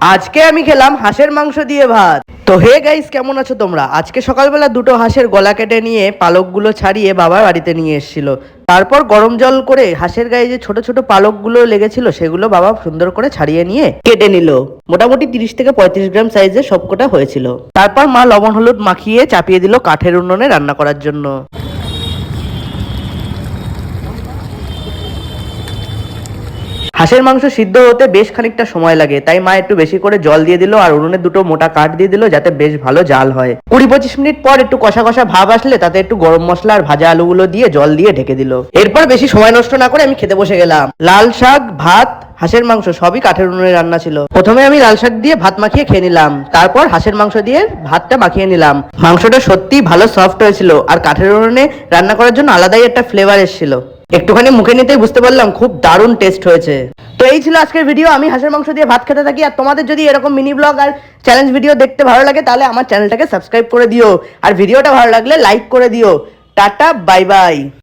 আজকে আমি খেলাম হাঁসের মাংস দিয়ে ভাত। তো হে গাইস কেমন আছো তোমরা? আজকে সকালবেলা দুটো হাঁসের গলা কেটে নিয়ে পালকগুলো ছাড়িয়ে বাবা বাড়িতে নিয়ে এসেছিল। তারপর গরম জল করে হাঁসের গায়ে যে ছোট ছোট পালকগুলো লেগেছিল, সেগুলো বাবা সুন্দর করে ছাড়িয়ে নিয়ে কেটে নিল। মোটামুটি তিরিশ থেকে পঁয়ত্রিশ গ্রাম সাইজের সবকটা হয়েছিল। তারপর মা লবণ হলুদ মাখিয়ে চাপিয়ে দিল কাঠের উনুনে রান্না করার জন্য। হাঁসের মাংস সিদ্ধ হতে বেশ খানিকটা সময় লাগে, তাই মা একটু বেশি করে জল দিয়ে দিল আর উনুনে দুটো মোটা কাঠ দিয়ে দিল যাতে বেশ ভালো জাল হয়। কুড়ি পঁচিশ মিনিট পর একটু কষা কষা ভাব আসলে তাতে একটু গরম মশলা আর ভাজা আলুগুলো দিয়ে জল দিয়ে ঢেকে দিল। এরপর বেশি সময় নষ্ট না করে আমি খেতে বসে গেলাম। লাল শাক, ভাত, হাঁসের মাংস সবই কাঠের উনুনে রান্না ছিল। প্রথমে আমি লাল শাক দিয়ে ভাত মাখিয়ে খেয়ে নিলাম, তারপর হাঁসের মাংস দিয়ে ভাতটা মাখিয়ে নিলাম। মাংসটা সত্যি ভালো সফট হয়েছিল আর কাঠের উনুনে রান্না করার জন্য আলাদাই একটা ফ্লেভার এসেছিল। একটুখানি মুখে নিতেই বুঝতে পারলাম, খুব দারুণ টেস্ট হয়েছে। তো এই ছিল আজকের ভিডিও আমি হাঁসের মাংস দিয়ে ভাত খেতে থাকি, আর তোমাদের যদি এরকম মিনি ব্লগ আর চ্যালেঞ্জ ভিডিও দেখতে ভালো লাগে, তাহলে আমার চ্যানেলটাকে সাবস্ক্রাইব করে দিও। আর ভিডিওটা ভালো লাগলে লাইক করে দিও। Tata bye bye